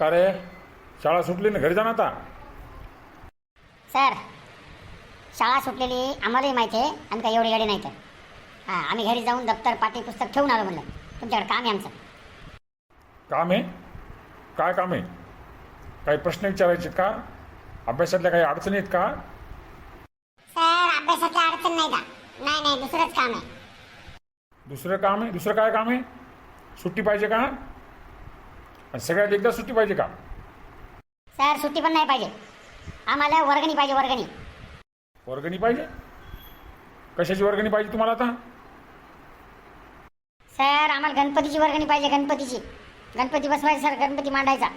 का रे? शाळा सुटली ना घरी जा ना आता. सर शाळा सुटलेली आम्हालाही माहिती आहे आणि काही एवढी गाडी नाही तर. हां आम्ही घरी जाऊन दप्तर पाटी पुस्तक ठेवून आलो म्हणलं. तुमच्याकडे काम आहे आमचं. काम आहे? काय काम आहे? काही प्रश्न विचारायचे आहेत का? अभ्यासातल्या काही अडचणी आहेत का? सर अभ्यासातल्या अडचण नाही का? नाही नाही दुसरंच काम आहे. दुसरं काम आहे? दुसरं काय काम आहे? सुट्टी पाहिजे का? आणि सगळ्यात एकदा सुट्टी पाहिजे का? सर सुट्टी पण नाही पाहिजे. आम्हाला वर्गणी पाहिजे वर्गणी. वर्गणी पाहिजे? कशाची वर्गणी पाहिजे तुम्हाला आता? सर आम्हाला गणपतीची वर्गणी पाहिजे गणपतीची. गणपती बसवायचा सर गणपती मांडायचा.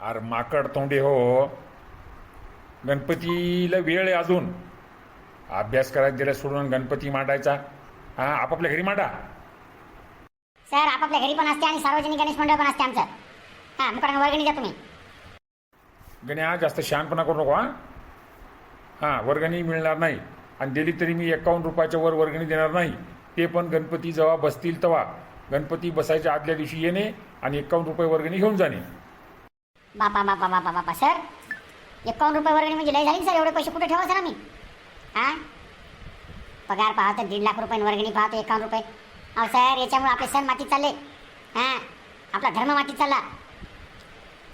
अरे माकड तोंडे हो. गणपतीला वेळ आहे अजून. अभ्यास करायला दिला सोडून गणपती मांडायचा. हा आपापल्या घरी मांडा. सर आपापल्या घरी पण असते आणि सार्वजनिक गणेश मंडळ पण असते आमचं. हां मुकडा वर्गणी द्या तुम्ही. गण्या जास्त शहाणपणा करू नको हा. हां वर्गणी मिळणार नाही आणि दिली तरी मी एकावन्न रुपयाच्या वर वर्गणी देणार नाही. ते पण गणपती जेव्हा बसतील तेव्हा. गणपती बसायच्या आदल्या दिवशी येणे आणि एकावन्न रुपये वर्गणी घेऊन जाणे. बापा बापा बापा बापा सर. एकावन्न रुपये वर्गणी म्हणजे लय झाली सर एवढे पैसे कुठे ठेवा सर आम्ही हां? पगार पाहतो दीड लाख रुपये वर्गणी पाहतो एकावन्न रुपये. अहो सर याच्यामुळे आपले सण माती चालले. हां? आपला धर्म माती चालला.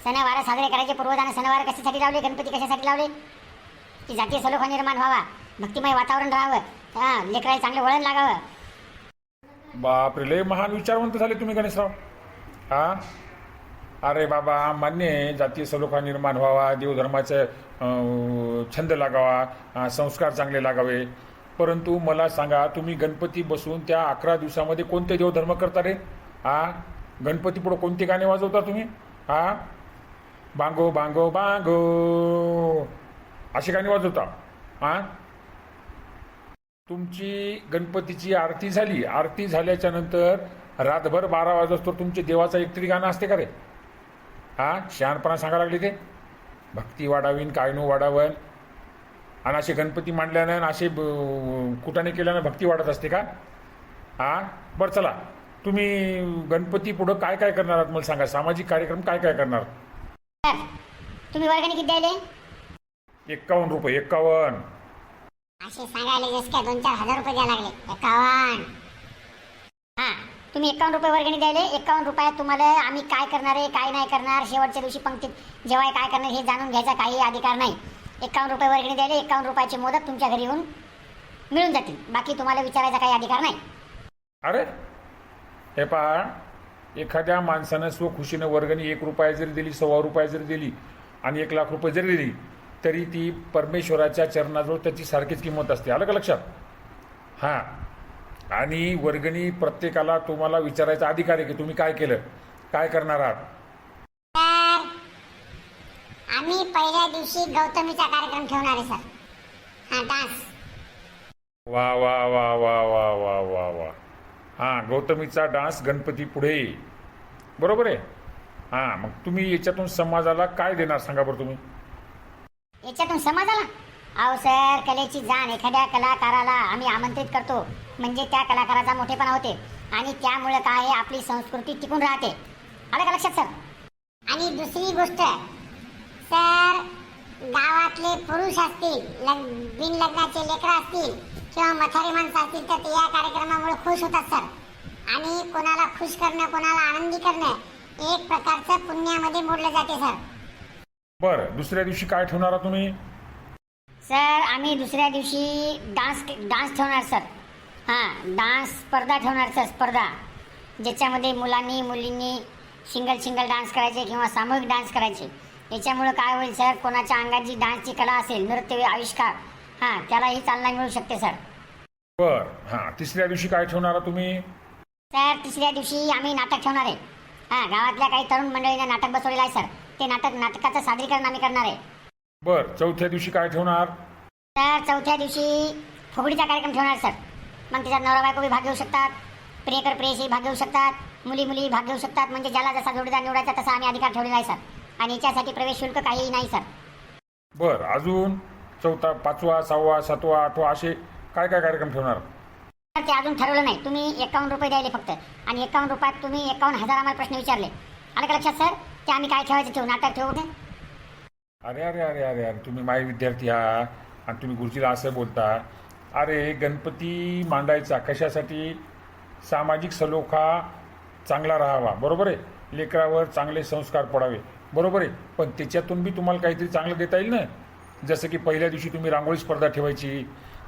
सणवार साजरे करायचे पूर्वजाने सणवार कशासाठी लावले गणपती कशासाठी लावले? की जातीय सलोखा निर्माण व्हावा भक्तिमय वातावरण राहावं हां? लेकराला चांगलं वळण लागावं. बापरे लय महान विचारवंत झाले तुम्ही गणेशराव. हां? अरे बाबा मान्य आहे जातीय सलोखा निर्माण व्हावा देवधर्माचं छंद लागावा संस्कार चांगले लागावे. परंतु मला सांगा तुम्ही गणपती बसून त्या अकरा दिवसामध्ये कोणते देवधर्म करता रे? हा गणपती पुढं कोणते गाणे वाजवता तुम्ही? हा बांगो बांगो बांगो. असे गाणे वाजवता. हा तुमची गणपतीची आरती झाली. आरती झाल्याच्यानंतर रातभर बारा वाजता तुमचे देवाचं एकतरी गाणं असते का रे? हा शहाणपणा सांगा लागले ते. भक्ती वाढावीन कायनू वाढावन आणि असे गणपती मांडल्यानं आणि असे कुटाने केल्यानं भक्ती वाढत असते का? हा बरं चला. तुम्ही गणपती पुढं काय काय करणार आहात? मला सांगा. सामाजिक कार्यक्रम काय काय करणार? तुम्ही वर्गणी किती द्यायले? एक्कावन्न रुपये. एक्कावन्न असे सांगायला जस काय दोन चार हजार रुपये द्यायला लागले. एकावन्न. हा. तुम्ही एकावन्न रुपये वर्गणी द्यायले. एकावन्न रुपयात तुम्हाला आम्ही काय करणार आहे काय नाही करणार शेवटच्या दिवशी पंक्तीत जेव्हा काय करणार हे जाणून घ्यायचा काही अधिकार नाही. एकावन्न रुपये वर्गणी द्यायला एकावन्न रुपयाची मोदत तुमच्या घरी येऊन मिळून जातील. बाकी तुम्हाला विचारायचा काही अधिकार नाही. अरे हे पहा एखाद्या माणसानं स्वखुशीनं वर्गणी एक रुपया जरी दिली सव्वा रुपया जरी दिली आणि एक लाख रुपये जरी दिली तरी ती परमेश्वराच्या चरणाजवळ त्याची सारखीच किंमत असते. आलं का लक्षात? हां. आणि वर्गणी प्रत्येकाला तुम्हाला विचारायचा अधिकार आहे की तुम्ही काय केलं? काय करणार आहात? आम्ही पहिल्या दिवशी गौतमीचा कार्यक्रम ठेवणार आहे सर. हा डान्स. वा वा वा वा वा वा वा वा. हां गौतमीचा डान्स गणपती पुढे बरोबर आहे? हां मग तुम्ही याच्यातून समाजाला काय देणार सांगा बरं तुम्ही? याच्यातून समाजाला? अहो सर कलेची जाण एखाद्या कलाकाराला आम्ही आमंत्रित करतो. म्हणजे त्या कलाकाराचा मोठेपणा होते. आणि त्यामुळे काय आहे, आपली संस्कृती टिकून राहते. आलं का लक्षात सर? आणि दुसरी गोष्ट सर गावातले पुरुष असतील लग बिन लग्नाचे लेकरं असतील किंवा म्हातारी माणसं असतील तर ते या कार्यक्रमामुळे खुश होतात सर. आणि कोणाला खुश करणं कोणाला आनंदी करणं एक प्रकारचं पुण्यामध्ये मोडलं जाते सर. बरं दुसऱ्या दिवशी काय ठेवणार आहात तुम्ही? सर आम्ही दुसऱ्या दिवशी डान्स डान्स ठेवणार सर. हां डान्स स्पर्धा ठेवणार सर स्पर्धा. ज्याच्यामध्ये मुलांनी मुलींनी सिंगल सिंगल डान्स करायचे किंवा सामूहिक डान्स करायचे. याच्यामुळं काय होईल सर? कोणाच्या अंगात जी डान्सची कला असेल नृत्य आविष्कार हां त्यालाही चालना मिळू शकते सर. बर हां तिसऱ्या दिवशी काय ठेवणार तुम्ही? सर तिसऱ्या दिवशी आम्ही नाटक ठेवणार आहे. हां गावातल्या काही तरुण मंडळीनं नाटक बसवलेलं आहे सर. ते नाटक नाटकाचं सादरीकरण आम्ही करणार आहे. बर चौथ्या दिवशी काय ठेवणार? तर चौथ्या दिवशी फुगडीचा कार्यक्रम ठेवणार सर. मग त्याच्यात नवरा बायको भाग घेऊ शकतात प्रियकर प्रेयशी भाग घेऊ शकतात मुली मुली भाग घेऊ शकतात म्हणजे ज्याला जसा जोडीदार निवडायचा तसा आम्ही अधिकार ठेवलेला आहे सर. आणि याच्यासाठी प्रवेश शुल्क काहीही नाही सर. बर अजून चौथा पाचवा सहावा सातवा आठवा असे काय काय कार्यक्रम ठेवणार? तर ते अजून ठरवलं नाही. तुम्ही एकावन्न रुपये द्यायले फक्त. आणि एकावन्न रुपयात तुम्ही एकावन्न हजार आम्हाला प्रश्न विचारले. आलं का लक्षात सर? ते आम्ही काय ठेवायचं ठेवू? नाटक ठेवू कुठे अरे अरे अरे अरे अरे तुम्ही माय विद्यार्थी आहात आणि तुम्ही गुरुजीला असं बोलता. अरे गणपती मांडायचा कशासाठी? सामाजिक सलोखा चांगला राहावा. बरोबर आहे? लेकरावर चांगले संस्कार पडावे. बरोबर आहे. पण त्याच्यातून बी तुम्हाला काहीतरी चांगलं देता येईल ना. जसं की पहिल्या दिवशी तुम्ही रांगोळी स्पर्धा ठेवायची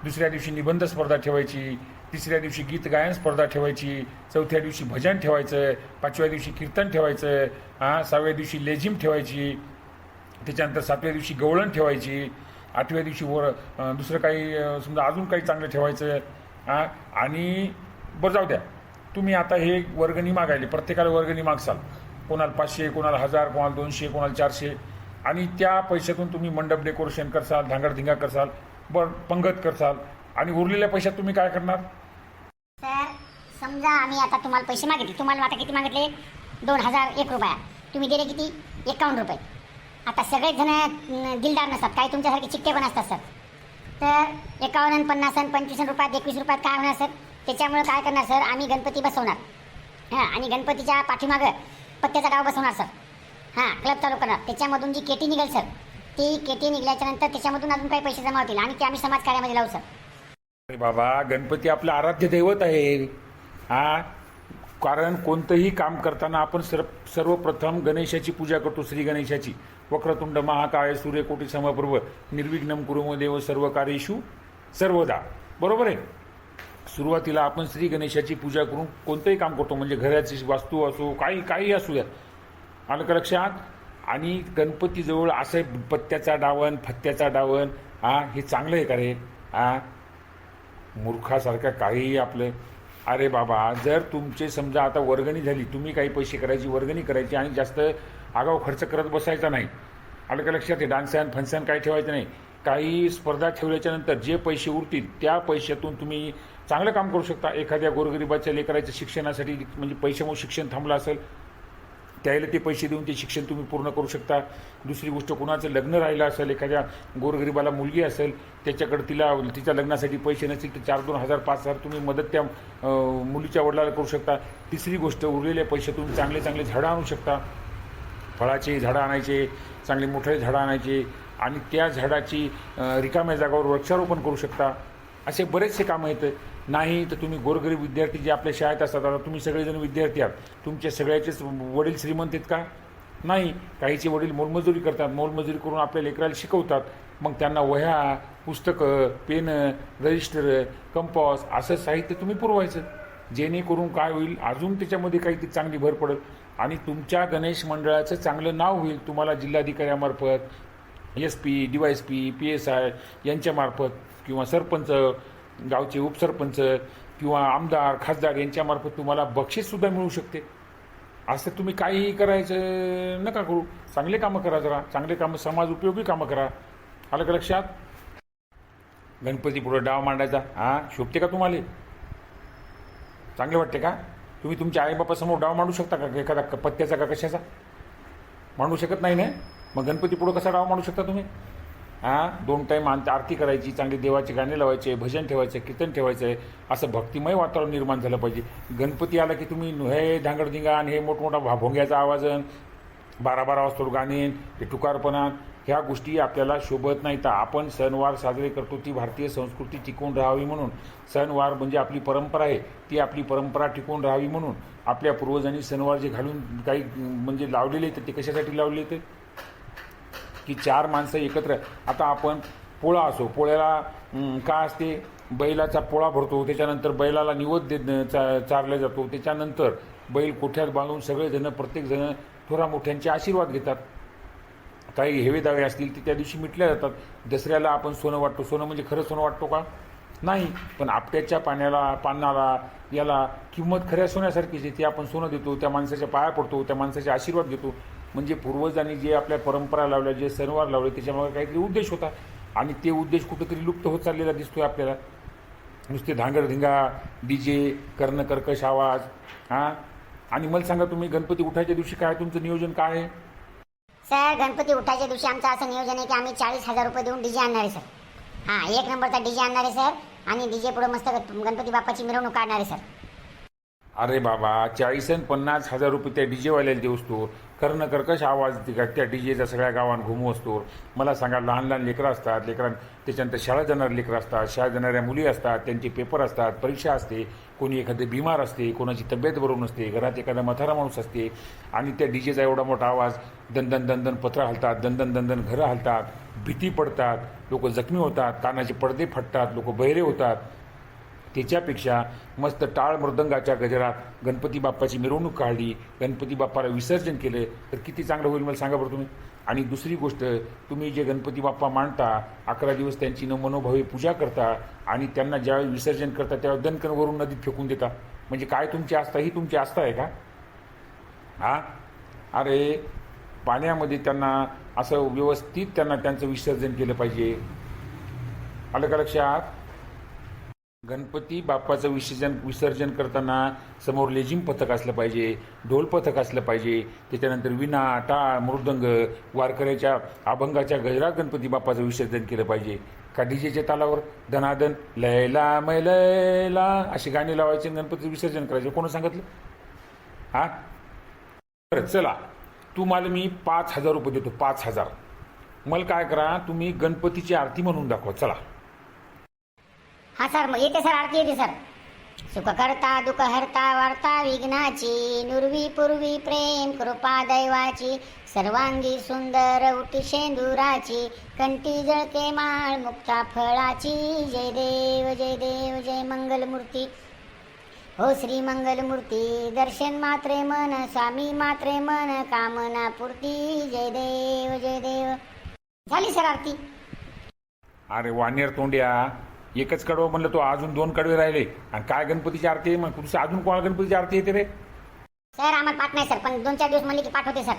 दुसऱ्या दिवशी निबंध स्पर्धा ठेवायची तिसऱ्या दिवशी गीत गायन स्पर्धा ठेवायची चौथ्या दिवशी भजन ठेवायचं पाचव्या दिवशी कीर्तन ठेवायचं हां सहाव्या दिवशी लेझिम ठेवायची त्याच्यानंतर सातव्या दिवशी गवळण ठेवायची आठव्या दिवशी वर दुसरं काही समजा अजून काही चांगलं ठेवायचं हां आणि बरं जाऊ द्या. तुम्ही आता हे वर्गणी मागायले प्रत्येकाला वर्गणी मागसाल. कोणाला पाचशे कोणाला हजार कोणाला दोनशे कोणाला चारशे. आणि त्या पैशातून तुम्ही मंडप डेकोरेशन करसाल धांगडधिंगा करसाल बर पंगत करसाल. आणि उरलेल्या पैशात तुम्ही काय करणार? सर समजा आम्ही आता तुम्हाला पैसे मागितले. तुम्हाला आता किती मागितले? दोन हजार एक रुपया. तुम्ही दिले किती? एकावन्न रुपये. आता सगळेच जण दिलदार नसतात. काही तुमच्यासारखे चिकटे पण असतात सर. तर एकावन्न पन्नास आणि पंचवीस रुपयात एकवीस रुपयात काय होणार सर? त्याच्यामुळे काय करणार सर? आम्ही गणपती बसवणार. हां आणि गणपतीच्या पाठीमागं पत्त्याचा डाव बसवणार सर हां क्लब चालू करणार. त्याच्यामधून जी केटी निघेल सर ती केटी निघल्याच्या नंतर त्याच्यामधून अजून काही पैसे जमा होतील आणि ते आम्ही समाज कार्यामध्ये लावू सर अरे बाबा गणपती आपलं आराध्य दैवत आहे. हा? कारण कोणतंही काम करताना आपण सर्व सर्वप्रथम गणेशाची पूजा करतो श्री गणेशाची. वक्रतुंड महाकाय सूर्यकोटी समप्रभ निर्विघ्नम कुरुमदेव सर्व कार्येशू सर्वदा. बरोबर आहे? सुरुवातीला आपण श्री गणेशाची पूजा करून कोणतंही काम करतो म्हणजे घराची वास्तू असो काही काही असू द्या. आलं का लक्षात? आणि गणपतीजवळ असं पत्त्याचा डावण फत्त्याचा डावण हा हे चांगलं आहे का रे? हा? मूर्खासारखं काहीही आपलं. अरे बाबा जर तुमचे समजा आता वर्गणी झाली तुम्ही काही पैसे करायची वर्गणी करायची आणि जास्त आगाऊ खर्च करत बसायचा नाही. आलं का लक्षात? डान्सन फंक्शन काही ठेवायचं नाही. काही स्पर्धा ठेवल्याच्यानंतर जे पैसे उरतील त्या पैशातून तुम्ही चांगलं काम करू शकता. एखाद्या गोरगरिबाच्या लेकराच्या शिक्षणासाठी म्हणजे पैशामुळे शिक्षण थांबलं असेल त्याला ते पैसे देऊन ते शिक्षण तुम्ही पूर्ण करू शकता. दुसरी गोष्ट कोणाचं लग्न राहिलं असेल एखाद्या गोरगरिबाला मुलगी असेल त्याच्याकडे तिला तिच्या लग्नासाठी पैसे नसतील तर चार दोन हजार पाच हजार तुम्ही मदत त्या मुलीच्या वडिलाला करू शकता. तिसरी गोष्ट उरलेल्या पैसे तुम्ही चांगले चांगले झाडं आणू शकता. फळाचे झाडं आणायचे चांगले मोठे झाडं आणायचे आणि त्या झाडाची रिकाम्या जागावर वृक्षारोपण करू शकता. असे बरेचसे कामं आहेत. नाही तर तुम्ही गोरगरीब विद्यार्थी जे आपल्या शाळेत असतात आता तुम्ही सगळेजण विद्यार्थी आहात. तुमच्या सगळ्याचेच वडील श्रीमंत आहेत का? नाही. काहीचे वडील मोलमजुरी करतात. मोलमजुरी करून आपल्या लेकराला शिकवतात. मग त्यांना वह्या पुस्तकं पेनं रजिस्टर कंपॉस असं साहित्य तुम्ही पुरवायचं. जेणेकरून काय होईल अजून त्याच्यामध्ये काही ती चांगली भर पडेल. आणि तुमच्या गणेश मंडळाचं चांगलं नाव होईल तुम्हाला जिल्हाधिकाऱ्यामार्फत S P D Y S P P S I यांच्यामार्फत किंवा सरपंच गावचे उपसरपंच किंवा आमदार खासदार यांच्यामार्फत तुम्हाला बक्षीससुद्धा मिळू शकते. असं तुम्ही काहीही करायचं नका करू. चांगले कामं करा जरा. चांगले कामं समाज उपयोगी कामं करा. आलं का लक्षात? गणपती पुढं डाव मांडायचा. हां? शोभते का तुम्हाला? चांगले वाटते का? तुम्ही तुमच्या आईबापासमोर डाव मांडू शकता का? एखादा पत्त्याचा का कशाचा? मांडू शकत नाही ना? मग गणपती पुढं कसा डाव मांडू शकता तुम्ही? हां? दोन टाईम आरती करायची चांगली देवाचे गाणे लावायचे भजन ठेवायचे कीर्तन ठेवायचं आहे असं भक्तिमय वातावरण निर्माण झालं पाहिजे. गणपती आला की तुम्ही हे धांगडधिंगा आणि हे मोठमोठा भा भोंग्याचा आवाजन बारा बारा वाजता गाणे हे टुकारपणात ह्या गोष्टी आपल्याला शोभत नाहीत. आपण सणवार साजरे करतो ती भारतीय संस्कृती टिकून राहावी म्हणून. सणवार म्हणजे आपली परंपरा आहे ती आपली परंपरा टिकून राहावी म्हणून. आपल्या पूर्वजांनी सणवार जे घालून काही म्हणजे लावलेले तर ते कशासाठी लावले ते की चार माणसं एकत्र. आता आपण पोळा असो पोळ्याला काय असते? बैलाचा पोळा भरतो त्याच्यानंतर बैलाला निवद दे चा चारला जातो. त्याच्यानंतर बैल कोठ्यात बांधून सगळेजण प्रत्येकजण थोरा मोठ्यांचे आशीर्वाद घेतात. काही हेवेदावे असतील ते त्या दिवशी मिटल्या जातात. दसऱ्याला आपण सोनं वाटतो. सोनं म्हणजे खरं सोनं वाटतो का? नाही. पण आपट्याच्या पाण्याला पानाला याला किंमत खऱ्या सोन्यासारखीच आहे. ती आपण सोनं देतो त्या माणसाच्या पाया पडतो त्या माणसाचे आशीर्वाद घेतो. म्हणजे पूर्वजांनी जे आपल्या परंपरा लावल्या जे सणवार लावले त्याच्यामागे काहीतरी उद्देश होता. आणि ते उद्देश कुठेतरी लुप्त होत चाललेला दिसतोय आपल्याला. नुसते धांगडधिंगा डी जे कर्ण कर्कश आवाज हां? आणि मला सांगा तुम्ही गणपती उठायच्या दिवशी काय तुमचं नियोजन काय आहे? सर गणपती उठायच्या दिवशी आमचं असं नियोजन आहे की आम्ही चाळीस हजार रुपये देऊन डीजे आणणार आहे सर. हां एक नंबरचा डीजे आणणार आहे सर. आणि डीजे पुढे मस्त गण- गणपती बाप्पाची मिरवणूक काढणार आहे सर. अरे बाबा चाळीस आणि पन्नास हजार रुपये त्या डीजेवाल्याला देऊस तो. कर्ण कर्कश आवाज ती त्या डी जेचा सगळ्या गावात घुमू असतो. मला सांगा लहान लहान लेकरं असतात लेकरां त्याच्यानंतर शाळा जाणारे लेकरं असतात शाळेत जाणाऱ्या मुली असतात त्यांचे पेपर असतात परीक्षा असते कोणी एखादे बिमार असते कोणाची तब्येत बरोबर नसते घरात एखादा मथारा माणूस असते आणि त्या डी जेचा एवढा मोठा आवाज दंदन दंदन पत्र हलतात दंदन दंदन घरं हलतात भीती पडतात लोक जखमी होतात कानाचे पडदे फटतात लोक बहिरे होतात. त्याच्यापेक्षा मस्त टाळ मृदंगाच्या गजरात गणपती बाप्पाची मिरवणूक काढली गणपती बाप्पाला विसर्जन केलं तर किती चांगलं होईल मला सांगा बरं तुम्ही. आणि दुसरी गोष्ट तुम्ही जे गणपती बाप्पा मांडता अकरा दिवस त्यांची न मनोभावे पूजा करता आणि त्यांना ज्यावेळी विसर्जन करता त्यावेळी दणकणवरून नदीत फेकून देता. म्हणजे काय तुमची आस्था ही तुमची आस्था आहे का? हा? अरे पाण्यामध्ये त्यांना असं व्यवस्थित त्यांना त्यांचं विसर्जन केलं पाहिजे. आलं का लक्षात? गणपती बाप्पाचं विसर्जन विसर्जन करताना समोर लेझिम पथक असलं पाहिजे ढोल पथक असलं पाहिजे त्याच्यानंतर विना टाळ मृदंग वारकऱ्याच्या अभंगाच्या गजरात गणपती बाप्पाचं विसर्जन केलं पाहिजे. का डीजेच्या तालावर धनादन लयला मैलयला अशी गाणी लावायची गणपतीचं विसर्जन करायचे. कोण सांगितलं? हा? बरं चला. तुम्हाला मी पाच हजार रुपये देतो पाच हजार. मला काय करा तुम्ही गणपतीची आरती म्हणून दाखवा. चला. हा सर मग येते सर आरती येते सर. सुख करता दुख हरता वार्ता विघ्नाची नुरवी पूर्वी प्रेम कृपा दैवाची सर्वांगी सुंदर उटी शेंदुराची कंटी जळके माळ मुक्ता फळाची जय देव जय देव जय मंगलमूर्ती. हो श्री मंगलमूर्ती दर्शन मात्रे मन स्वामी मात्रे मन कामना पूर्ती जय देव जय देव. झाली सर आरती. अरे वानेर तोंड्या. एकच कडवं म्हणलं तो अजून दोन कडवे राहिले. आणि काय गणपतीची आरती आहे मग? तुझी अजून कोणाला गणपतीची आरती येते रे? सर आम्हाला पाठ नाही सर. पण दोन चार दिवस म्हणले की पाठवते सर.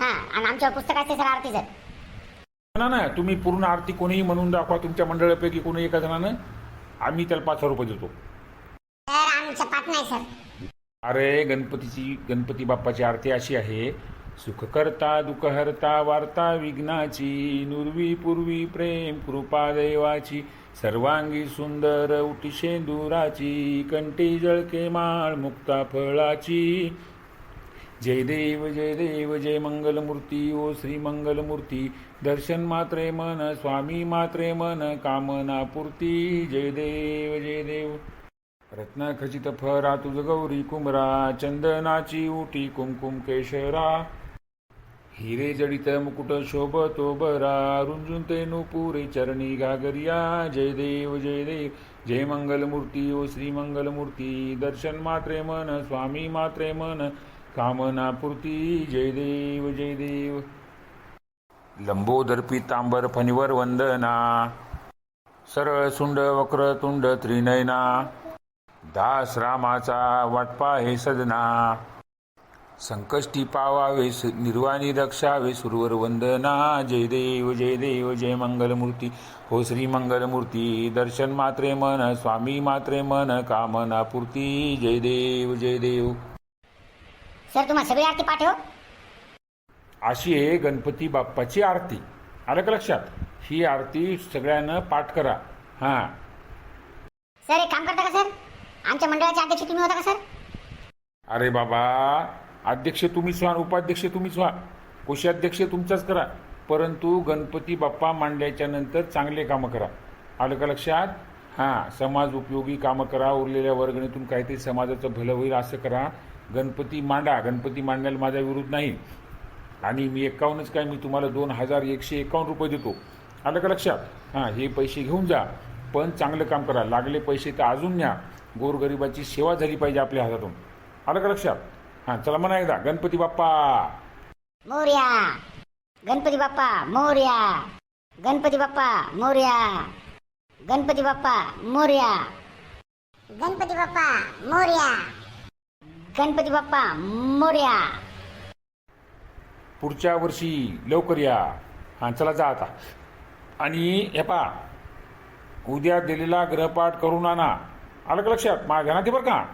हां आणि आमच्यावर पुस्तक असते सर आरती सर. ना ना तुम्ही पूर्ण आरती कोणीही म्हणून दाखवा तुमच्या मंडळापैकी कोणी एका जणानं. आम्ही त्याला पाच हजार रुपये देतो. सर आमचं पाठ नाही सर. अरे गणपतीची गणपती बाप्पाची आरती अशी आहे. सुख करता दुःख हरता वार्ता विघ्नाची नुरवी पूर्वी प्रेम कृपा देवाची. सर्वांगी सुंदर उटी शेंदुराची कंटी जळके माळ मुक्ता फळाची. जय देव जय देव जय मंगलमूर्ती ओ श्री मंगलमूर्ती. दर्शन मात्रे मन स्वामी मात्रे मन कामना पूर्ती. जय देव जय देव. रत्न खचित फरा तुझ गौरी कुमरा चंदनाची उटी कुमकुम केशरा. हिरे जडित मुकुट शोभतो बरा रुंजून ते नुपुरे चरणी घागरिया जय देव जय देव। जय मंगलमूर्ती ओ श्री मंगलमूर्ती। दर्शन मात्रे मन स्वामी मात्रे मन। कामना पूर्ती। जय देव जय देव। लंबोदर्पी तांबर फणीवर वंदना। सरळ सुंड वक्र तुंड त्रिनयना। दास रामाचा वाटपा हे सदना संकष्टी पावावे निर्वाणी रक्षावे सुरवर वंदना जय देव जय देव जय मंगलमूर्ती। हो श्री मंगलमूर्ती दर्शन मात्रे मन स्वामी मात्रे मन कामना पूर्ती। जय देव जय देव। सर तुम्हाला सगळी आरती पाठ हो? अशी आहे गणपती बाप्पाची आरती. आलं का लक्षात? ही आरती सगळ्यांना पाठ करा. हां. सर एक काम करता का सर? आमच्या मंडळाचे अध्यक्ष तुम्ही होता का सर? अरे बाबा अध्यक्ष तुम्हीच व्हा उपाध्यक्ष तुम्हीच व्हा. कोषाध्यक्ष तुमचाच करा. परंतु गणपती बाप्पा मांडल्याच्या नंतर चांगले कामं करा. आलं का लक्षात? हां समाज उपयोगी कामं करा. उरलेल्या वर्गणीतून काहीतरी समाजाचं भलं होईल असं करा. गणपती मांडा. गणपती मांडण्याला माझा विरोध नाही. आणि मी एकावन्नच काय? मी तुम्हाला दोन हजार एकशे एकावन्न रुपये देतो. आलं का लक्षात? हां हे पैसे घेऊन जा. पण चांगलं काम करा. लागले पैसे तर अजून न्या. गोरगरिबाची सेवा झाली पाहिजे आपल्या हातातून. आलं का लक्षात? हां चला म्हणा एकदा. गणपती बाप्पा. मोर्या. गणपती बाप्पा मोर्या. गणपती बाप्पा मोर्या. गणपती बाप्पा मोर्या. गणपती बाप्पा मोर्या. गणपती बाप्पा मोर्या. पुढच्या वर्षी लवकर या. हां चला जा आता. आणि हे पा उद्या दिलेला ग्रहपाठ करून आणा. आलं का लक्षात? माझ्या घरात बरं का?